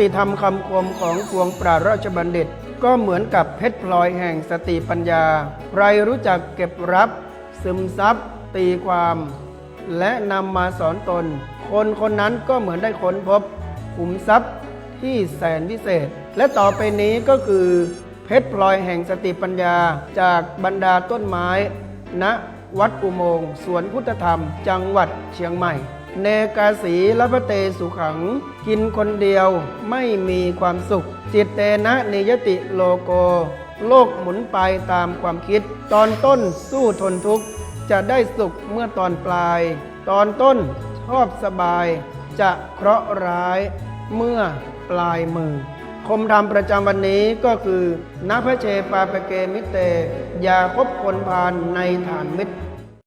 ติธรรมคำคมของพวงปราราชบัณฑิต ก็เหมือนกับเพชรพลอยแห่งสติปัญญา ใครรู้จักเก็บรับ ซึมซับตีความ และนำมาสอนตน คนคนนั้นก็เหมือนได้ค้นพบขุมทรัพย์ที่แสนวิเศษ และต่อไปนี้ก็คือ เพชรพลอยแห่งสติปัญญาจากบรรดาต้นไม้ณวัดอุโมงค์สวนพุทธธรรม จังหวัดเชียงใหม่ เนกาสีละพเตสุขัง กินคนเดียวไม่มีความสุข จิตเตนะนิยติโลโก โลกหมุนไปตามความคิด ตอนต้นสู้ทนทุกข์ จะได้สุขเมื่อตอนปลาย ตอนต้นชอบสบาย จะเคราะห์ร้ายเมื่อปลายมือคมธรรมประจำวันนี้ก็คือนัพเชปาปเกมิเต อย่าคบคนพาลในฐานมิตร